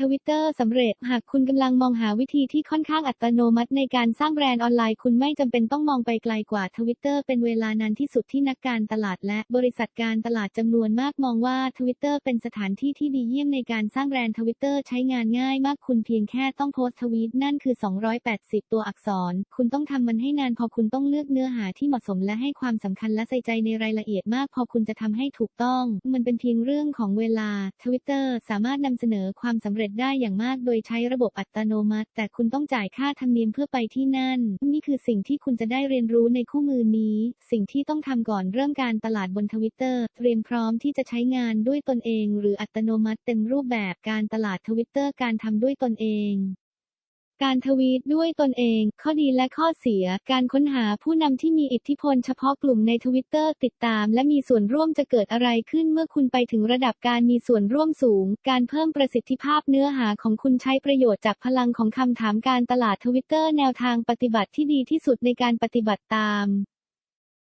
ทวิตเตอร์สำเร็จ หากคุณกำลังมองหาวิธีที่ค่อนข้างอัตโนมัติในการสร้างแบรนด์ออนไลน์ คุณไม่จำเป็นต้องมองไปไกลกว่าทวิตเตอร์เป็นเวลานานที่สุดที่นักการตลาดและบริษัทการตลาดจำนวนมากมองว่าทวิตเตอร์เป็นสถานที่ที่ดีเยี่ยมในการสร้างแบรนด์ทวิตเตอร์ใช้งานง่ายมากคุณเพียงแค่ต้องโพสต์ทวีตนั่นคือ 280 ตัวอักษร คุณต้องทำมันให้นานพอคุณต้องเลือกเนื้อหาที่เหมาะสมและให้ความสำคัญและใส่ใจในรายละเอียดมาก พอคุณจะทำให้ถูกต้อง มันเป็นเพียงเรื่องของเวลาทวิตเตอร์สามารถนำเสนอความสำเร็จได้อย่างมากโดยใช้ระบบอัตโนมัติ แต่คุณต้องจ่ายค่าธรรมเนียมเพื่อไปที่นั่น นี่คือสิ่งที่คุณจะได้เรียนรู้ในคู่มือนี้ สิ่งที่ต้องทำก่อนเริ่มการตลาดบนทวิตเตอร์เตรียมพร้อมที่จะใช้งานด้วยตนเอง หรืออัตโนมัติเต็มรูปแบบการตลาดทวิตเตอร์การทำด้วยตนเอง การทวีตด้วยตนเอง ข้อดีและข้อเสีย การค้นหาผู้นำที่มีอิทธิพลเฉพาะกลุ่มในทวิตเตอร์ติดตาม และมีส่วนร่วมจะเกิดอะไรขึ้นเมื่อคุณไปถึงระดับการมีส่วนร่วมสูง การเพิ่มประสิทธิภาพเนื้อหาของคุณใช้ประโยชน์จากพลังของคำถามการตลาดทวิตเตอร์แนวทางปฏิบัติที่ดีที่สุดในการปฏิบัติตาม